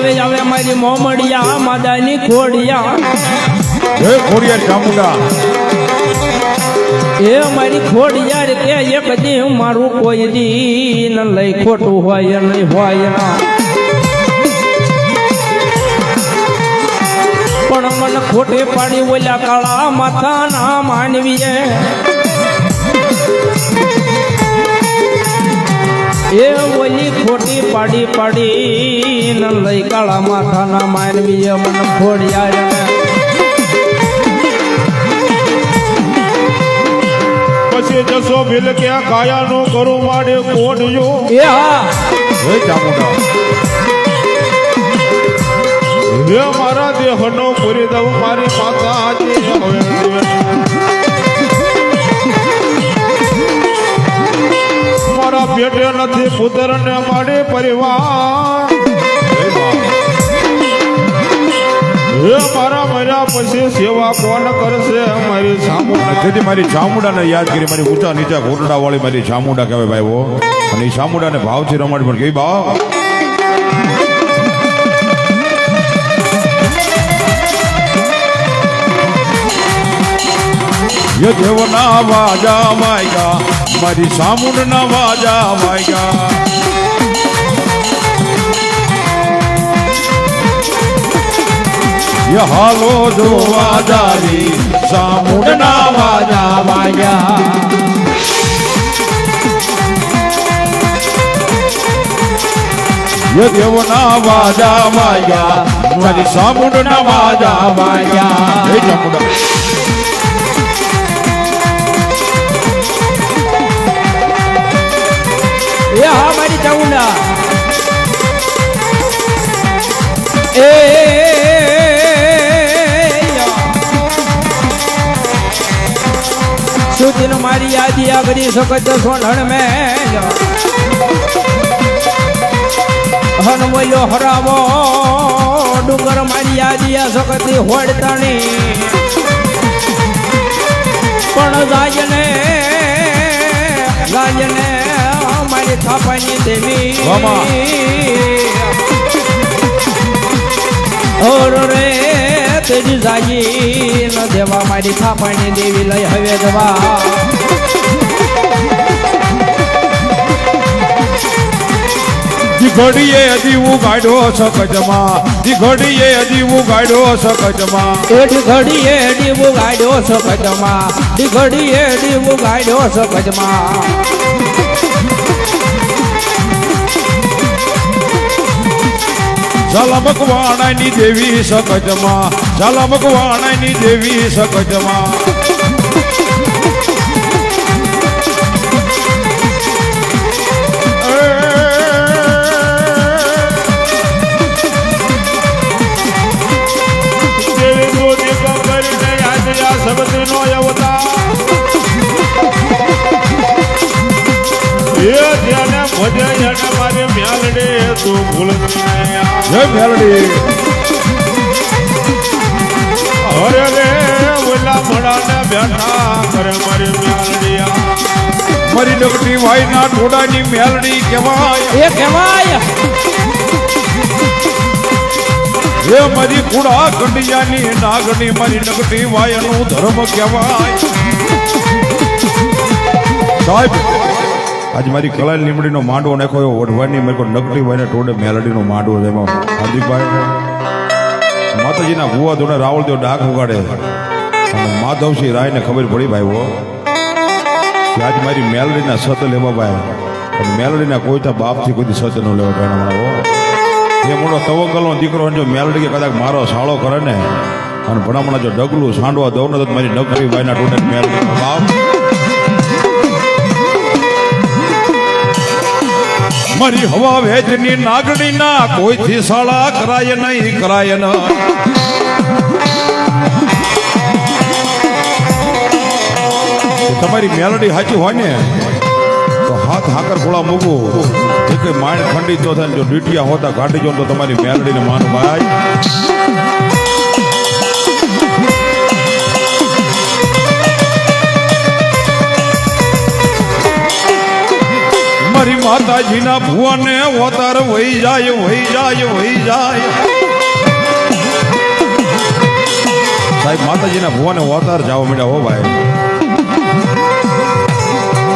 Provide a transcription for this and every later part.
આવે આવે મારી મોમડિયા માદાની ખોડિયા. હે ખોડિયાર ચામુંડા? એ મારી ખોડિયાર કે એક દી મારું કોઈ દી ન લઈ ખોટું હોય નહીં હોય. પણ મન ખોટે પાડી ઓલ્યા કાળા માથા ના માનવીએ. એ ઓલી પાડી પાડી ન લઈ કાળા માથાના માનવીય મન ખોડિયાર પછી જશો ભીલ ક્યાં કાયાનું કરું માડે કોડ્યો. એ હા. હે ચામુંડા. હે મારા દેહનો પૂરી દઉં મારી માતા આજે હવે મારા નથી પુત્ર ને મળે પરિવાર. હે મારા મર્યા પછી સેવા કોણ કરશે મારી ચામુંડા તેથી મારી ચામુંડાને યાદ કરી મારી ઊંચા નીચા ઘોટડા વાળી મારી ચામુંડા કહેવાય ભાઈ અને એ ચામુંડાને ભાવથી રમાડી પણ કેવી બા યે દેવના વાજા વાગ્યા મારી સામુંડના વાજા વાગ્યા યે હાલો જોવા જારી સામુંડના વાજા વાગ્યા યે દેવના વાજા વાગ્યા મારી સામુંડના વાજા વાગ્યા હે ચામુંડા મારી યાદી આગળી સખત સોનણ મેં હન બોલ્યો હરાવો ડુંગર મારી યાદી આ સખત હોડતાણી. પણ ગાજને ગાજને મારી થાપાની દેવી. ઓર રે. તેજી જાજી ન દેવા મારી થાપણી દેવી લઈ હવે જવા. ઘડીએ દીવું ગાડ્યો સકજમાં જી ઘડીએ દીવું ગાડ્યો સકજમાં એઠ ઘડીએ ડીવું ગાડ્યો સકજમાં જી ઘડીએ ડીવું ગાડ્યો સકજમાં ઝાલા મકવાણાની દેવી સકજમાં. ઝાલા મકવાણાની દેવી સકજમાં આ શબ્દનો અવતાર. એ જેને ભજે મારી મ્યાલડે તું ભૂલ. જય મ્યાલડી અરે રે ઓલા મડાને બેઠા કરે મારી મ્યાલડિયા મારી નગટી વાઈના ટોડાની મેલડી કહેવાય. એ કહેવાય. એ મારી કુડા કંડિયાની નાગની મારી નગટી વાયનું ધર્મ કહેવાય. સાહેબ આજ મારી કલાલ લીમડીનો માંડવો નાખો એવો વઢવાની મેં નગટી વાયને ટોડે મેલડીનો માંડવો એમાં હાર્દિકભાઈ માતાજીના ભુવા ધોને રાવળ દેવ ડાક ઉગાડે અને માધવસિંહ રાયને ખબર પડી ભાઈ હો, કે આજ મારી મેલડીના સત લેવા ભાઈ. અને મેલડીના કોઈ તો બાપથી કોઈ સત ન લેવા ભાઈ હો. એ મોટો તવંગલનો દીકરો જો મેલડી કે કદાચ મારો સાળો કરે ને, અને ભણામણા જો ડગલું સાંડવા દઉં ને, તો મારી નકરી ભાઈના ટોટે મેલડી બાપ. મારી હવા વેચની નાગણી ના કોઈથી સાળા કરાય નહીં, કરાય ના. તમારી મેલડી સાચી હોય ને, તો હાથ હાકર ગોળા મૂકવું કઈ માઇન્ડ ખંડિત જો થાય જો ડીટિયા હોતા કાઢી જો તો તમારી મેલડીને માન, ભાઈ. માતાજીના ભુવાને ઓતાર વહી જાય વહી જાય વહી જાય. સાહેબ, માતાજીના ભુવાને ઓતાર જાવ મીડા હો ભાઈ.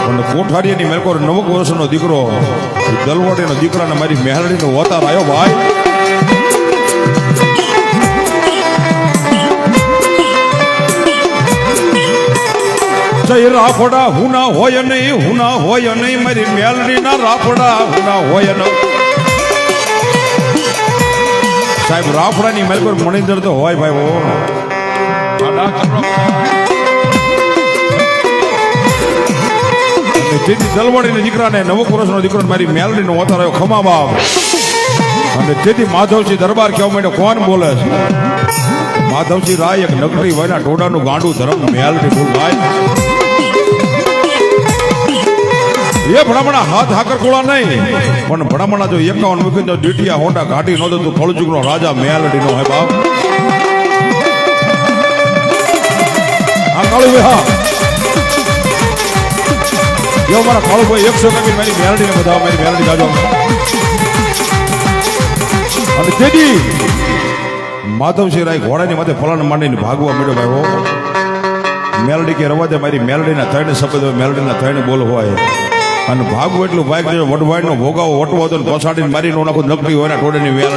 અને કોઠારીયાની મેલકોર નવક વર્ષનો દીકરો દલવાડીનો દીકરાને મારી મેહરડીનો વતાર આવ્યો ભાઈ. જય રાફડા હુના હોય નહીં, હુના હોય નહીં. મારી મેલડીના રાફડા, હુના હોય નહીં. સાહેબ, રાફડાની મેલ પર મણિંદર તો હોય ભાઈ ઓ જેથી દલવાડીના દીકરાને નવ વર્ષનો દીકરો મારી મેલડીનો ઓતાર આવ્યો ખમા બાપ અને જેથી માધવસિંહ દરબાર કહેવા માટે કોણ બોલે છે? માધવસિંહ રાય એક નગરી વયના ટોડાનું ગાંડું ધરમ, મેલડી બોલ ભાઈ એ ભણામણા હાથ હાકર કોળા નહીં. પણ ભણામણા જો એકાવન મૂકી જો ડીટીયા હોટા ઘાટી નહોતો તો કળજુગનો રાજા મેલડીનો હે બાપ. આ કાળુભાઈ હા. જો મારા કાળુભાઈ એકસો કમી મારી મેલડીને બધા મારી મેલડી ગાજો અને તેથી માધવસિંહ રાય ઘોડાની માથે ફલાણ માંડીને ભાગવા મળ્યો ભાઈ મેલડી કે રવા દે મારી મેલડીના ત્રણ શબ્દ, મેલડીના ત્રણ બોલ હોય. અને ભાગવું એટલું ભાગ જો વડવાઈનો ભોગાવો વટવો હતો ને પછાડીને મારીને નાખું નકરી હોય ને ટોળેની બાપ.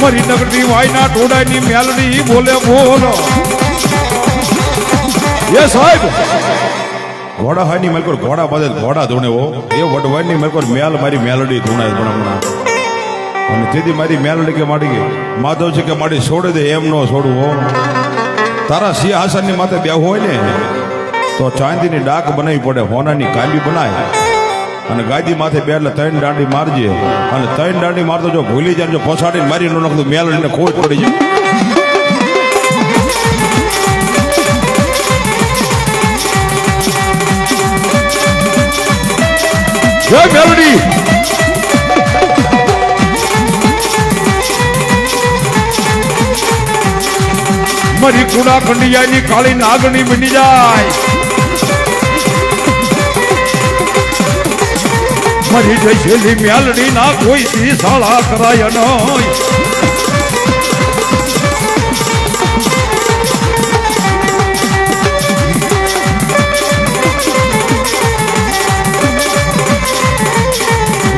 મારી નગરી વાયના ટોડાની મેલડી બોલે બોલો. એ સાહેબ. ઘોડા હાની મારી કોઈ ઘોડા બાદ ઘોડા ધૂણે હો. એ વડવાઈની મેલ પર મેલ મારી મેલડી ધૂણાય ભણામણા અને તેથી મારી મેલડી કે માડી ગઈ માધવ છે કે માડી છોડી દે એમ નો છોડવું હો. તારા સિંહાસનની માથે બે હોય ને, તો ચાંદીની ડાક બનાવી પડે, હોનાની કાલી બનાય. અને ગાદી માથે બે એટલે ત્રણ દાંડી મારજે. અને ત્રણ દાંડી મારતો જો ભૂલી જાય જો પોસાડીને મારી નો નાખતું મેલડીને ખોટ પડી જાય. જય મેલડી. મારી કુડા ખંડિયાની કાળી નાગણી બની જાય. મારી જયશેલી મ્યાલડી ના કોઈ થી સાળા કરાય નહીં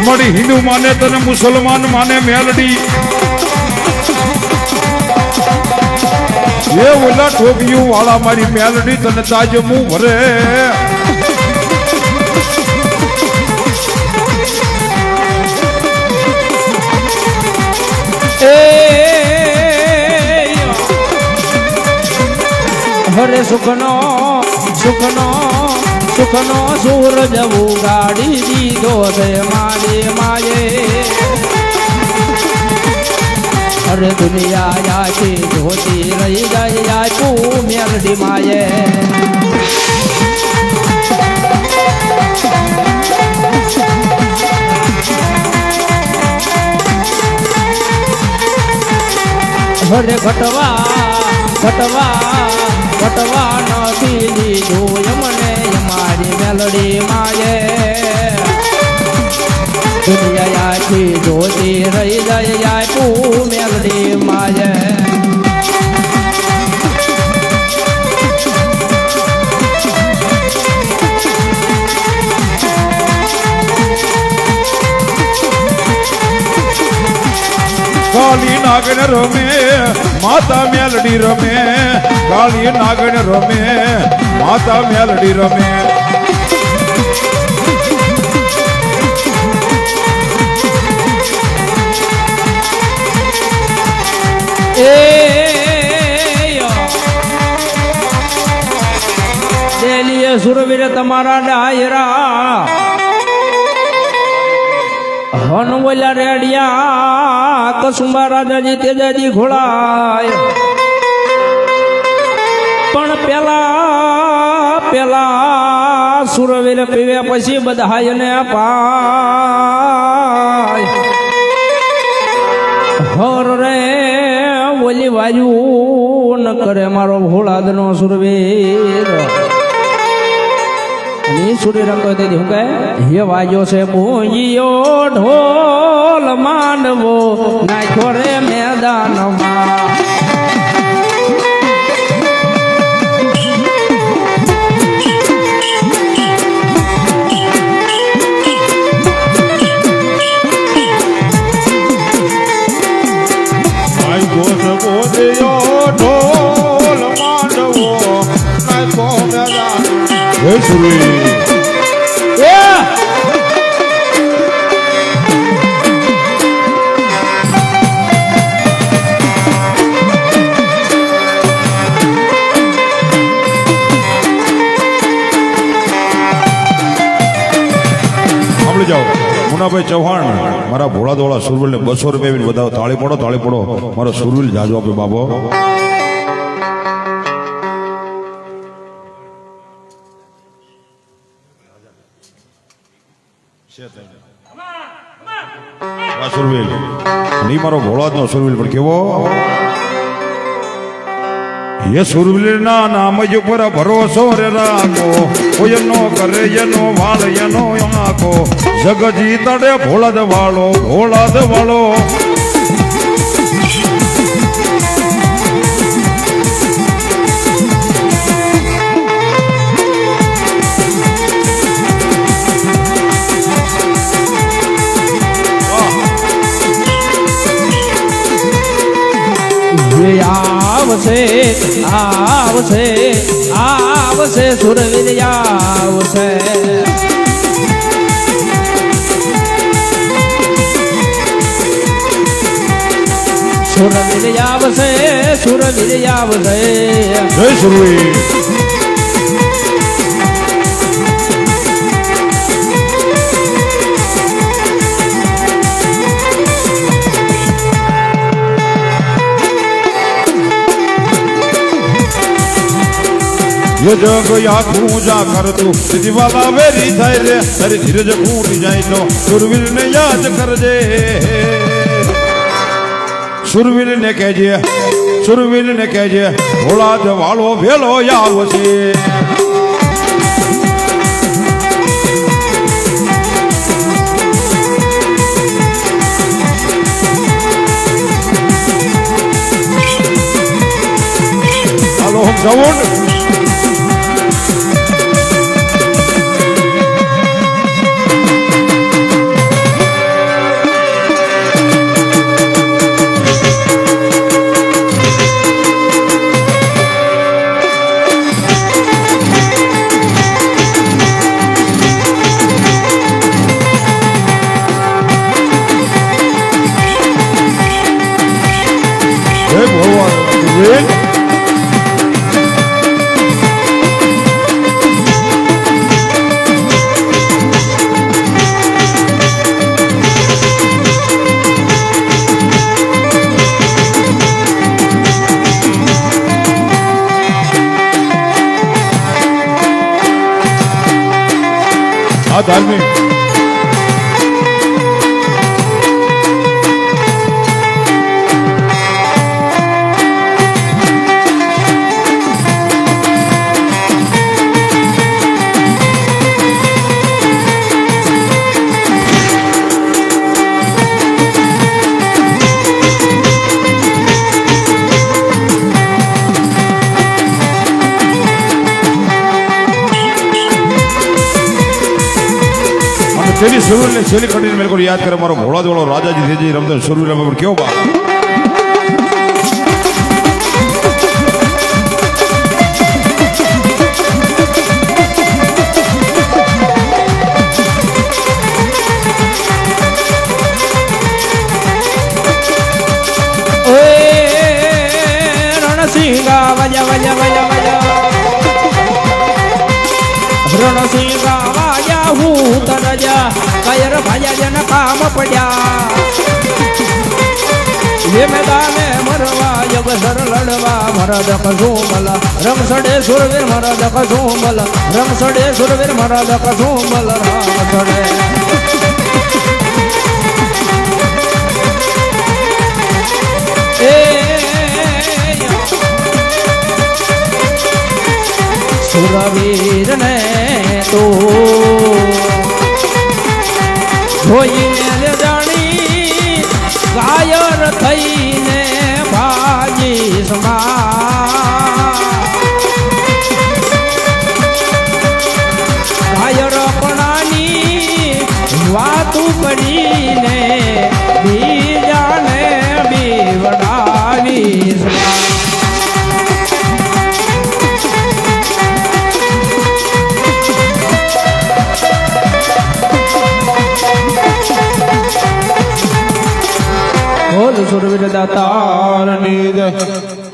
મારી હિન્દુ માને તને મુસલમાન માને મેલડી એ ઓલા ટોપિયું વાળા મારી મેલડી તને તાજમું ભરે. હરે સુખનો સુખનો સુખનો સૂરજ ઉગાડી દીધો છે મારી માએ અરે દુનિયા યાચી જોતી રહી જાય યાચું મેલડી માયે હરે ઘટવા ઘટવા ઘટવા નથી લીધું મને મારી મેલડી માએ. દુનિયા આખી જોતી રહી જાય તું મેલડી માએ કાળી નાગણ રમે, માતા મેલડી રમે. કાળી નાગણ રમે, માતા મેલડી રમે. દેલીએ સુરવીર તમારા ડાયરા. હનવલા રેડિયા, કસુંબા રાજાજી, તેજાજી ઘોડાય. પણ પેલા પેલા સુરવીર પીવે પછી બધા પા ભોળાદનો સુરવીર અને ઈ રંગો કહે હું કહે, હે વાજો છે પૂંજીયો ઢોલ માંડવો, નાખ્યો રે મેદાનમાં. સુરવીર સાંભળી જાઓ. મુનાભાઈ ચૌહાણ, મારા ભોળા ધોળા સુરવીલ ને બસો રૂપિયા બધાઓ તાળી પડો તાળી પડો મારો સુરવીલ જાજો આપે બાબો સુરવીલ ઈ મારો ભોળાનો સુરવીલ પણ કેવો? એ સુરવીરના નામ જ ઉપર ભરોસો રે રાખો. કોઈ નો કરે, એનો વાળ, એનો આંખો. જગજી તડે ભોળાદ વાળો ભોળાદ વાળો. જે આવશે આવશે આવશે સુરવીર આવશે. સુરવીર આવશે સુરવીર આવશે. જય સુરવીર. યો જગ પૂજા કરતું. દિવાલા વેરી થાય રે તારી ધીરજ ફૂટી જાય તો સુરવીર ને યાદ કરજે. સુરવીર ને કહેજે સુરવીર ને કહેજે ભોળાદ વાળો વેલો આવશે હાલો અને તેની સુરવીર ને મેરે યાદ કરે, મારો ભોળા જોડો રાજાજી દેજી રમતો સુરવીર રમે કેવો બા પડ્યા. હે મેદાને મરવા જગ સર લડવા મરદ કસુમલ રમ સડે સુરવીર મરદ કસુમલ રમ સડે સુરવીર મરદ કસુમલ રામ સડે. સુરવીર ને તો જોઈને કાયર થઈને ભાજી સમા બોલ સુરવીર દાતા તારની જય